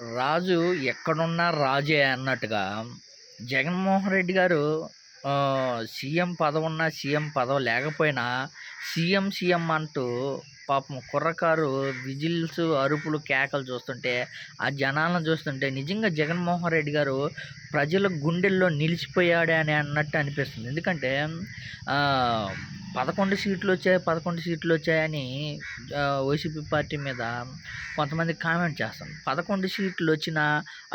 రాజు ఎక్కడున్నా రాజే అన్నట్టుగా జగన్మోహన్ రెడ్డి గారు సీఎం పదవున్నా సీఎం పదవి లేకపోయినా సీఎం సీఎం అంటూ పాపం కుర్రకారు విజిల్స్ అరుపులు కేకలు చూస్తుంటే ఆ జనాలను చూస్తుంటే నిజంగా జగన్మోహన్ రెడ్డి గారు ప్రజల గుండెల్లో నిలిచిపోయాడే అని అన్నట్టు అనిపిస్తుంది. ఎందుకంటే పదకొండు సీట్లు వచ్చాయి పదకొండు సీట్లు వచ్చాయని వైసీపీ పార్టీ మీద కొంతమంది కామెంట్ చేస్తాం పదకొండు సీట్లు వచ్చినా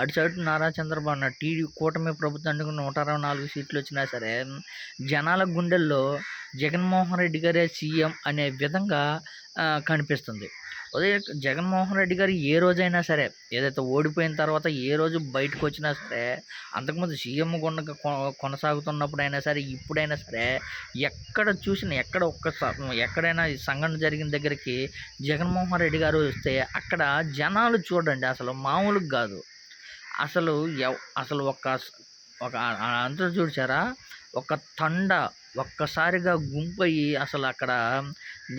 అటు సైడు నారా చంద్రబాబు నాయుడు టీడీ కూటమి ప్రభుత్వానికి నూట అరవై నాలుగు సీట్లు వచ్చినా సరే జనాల గుండెల్లో జగన్మోహన్ రెడ్డి గారే సీఎం అనే విధంగా కనిపిస్తుంది. అదే జగన్మోహన్ రెడ్డి గారు ఏ రోజైనా సరే ఏదైతే ఓడిపోయిన తర్వాత ఏ రోజు బయటకు వచ్చినా సరే అంతకుముందు సీఎం గుండ కొనసాగుతున్నప్పుడైనా సరే ఇప్పుడైనా సరే ఎక్కడ చూసినా ఎక్కడ ఒక్క ఎక్కడైనా సంఘటన జరిగిన దగ్గరికి జగన్మోహన్ రెడ్డి గారు వస్తే అక్కడ జనాలు చూడండి అసలు మామూలుగా కాదు. అసలు ఎవ్ అసలు ఒక ఒక అంతా చూసారా ఒక తండ ఒక్కసారిగా గుంపయ్యి అసలు అక్కడ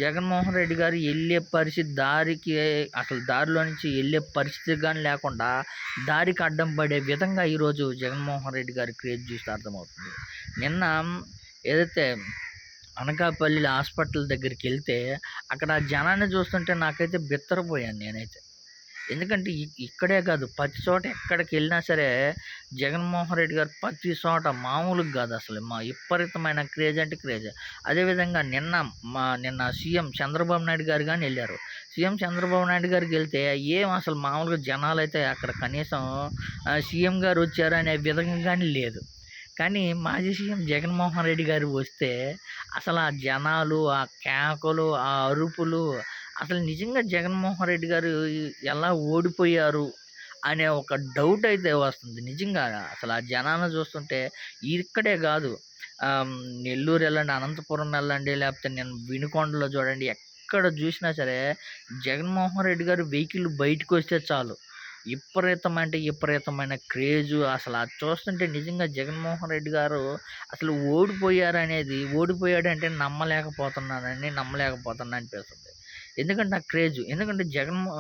జగన్మోహన్ రెడ్డి గారు వెళ్ళే పరిస్థితి దారికి అసలు దారిలో నుంచి వెళ్ళే పరిస్థితి కానీ లేకుండా దారికి అడ్డం పడే విధంగా ఈరోజు జగన్మోహన్ రెడ్డి గారి క్రియేట్ చూస్తే అర్థమవుతుంది. నిన్న ఏదైతే అనకాపల్లి హాస్పిటల్ దగ్గరికి వెళ్తే అక్కడ జనాన్ని చూస్తుంటే నాకైతే బిత్తరపోయాను నేనైతే. ఎందుకంటే ఇక్కడే కాదు ప్రతి చోట ఎక్కడికి వెళ్ళినా సరే జగన్మోహన్ రెడ్డి గారు ప్రతి చోట మామూలుగా కాదు అసలు. మా విపరీతమైన క్రేజ్ అంటే క్రేజ్. అదేవిధంగా నిన్న మా నిన్న సీఎం చంద్రబాబు నాయుడు గారు కానీ వెళ్ళారు. సీఎం చంద్రబాబు నాయుడు గారికి వెళ్తే ఏం అసలు మామూలుగా జనాలు అయితే అక్కడ కనీసం సీఎం గారు వచ్చారు అనే విధంగా కానీ లేదు. కానీ మాజీ సీఎం జగన్మోహన్ రెడ్డి గారు వస్తే అసలు ఆ జనాలు ఆ కేకలు ఆ అరుపులు అసలు నిజంగా జగన్మోహన్ రెడ్డి గారు ఎలా ఓడిపోయారు అనే ఒక డౌట్ అయితే వస్తుంది. నిజంగా అసలు ఆ జనాన్ని చూస్తుంటే ఇక్కడే కాదు నెల్లూరు వెళ్ళండి అనంతపురం వెళ్ళండి లేకపోతే నేను వినుకొండలో చూడండి ఎక్కడ చూసినా సరే జగన్మోహన్ రెడ్డి గారు వెహికల్ బయటకు వస్తే చాలు. విపరీతం అంటే విపరీతమైన క్రేజు అసలు అది చూస్తుంటే నిజంగా జగన్మోహన్ రెడ్డి గారు అసలు ఓడిపోయారు అనేది ఓడిపోయాడు అంటే నమ్మలేకపోతున్నానని నమ్మలేకపోతున్నా అనిపిస్తుంది. ఎందుకంటే ఆ క్రేజ్. ఎందుకంటే జగన్మో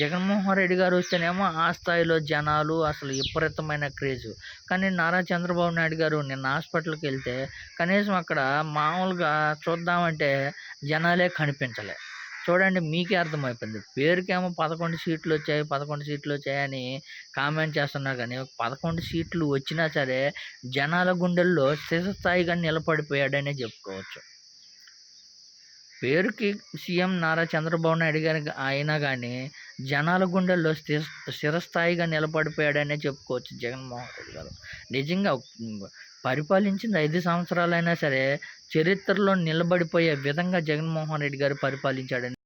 జగన్మోహన్ రెడ్డి గారు వస్తేనేమో ఆ స్థాయిలో జనాలు అసలు విపరీతమైన క్రేజు. కానీ నారా చంద్రబాబు నాయుడు గారు నిన్న హాస్పిటల్కి వెళ్తే కనీసం అక్కడ మామూలుగా చూద్దామంటే జనాలే కనిపించలే. చూడండి మీకే అర్థమైపోయింది. పేరుకేమో పదకొండు సీట్లు వచ్చాయి పదకొండు సీట్లు వచ్చాయని కామెంట్ చేస్తున్నారు కానీ పదకొండు సీట్లు వచ్చినా సరే జనాల గుండెల్లో శిశస్థాయిగా నిలబడిపోయాడనే చెప్పుకోవచ్చు. పేరుకి సీఎం నారా చంద్రబాబు నాయుడు గారి అయినా కానీ జనాల గుండెల్లో స్థిర స్థిరస్థాయిగా నిలబడిపోయాడనే చెప్పుకోవచ్చు జగన్మోహన్ రెడ్డి గారు. నిజంగా పరిపాలించింది ఐదు సంవత్సరాలైనా సరే చరిత్రలో నిలబడిపోయే విధంగా జగన్మోహన్ రెడ్డి గారు పరిపాలించాడని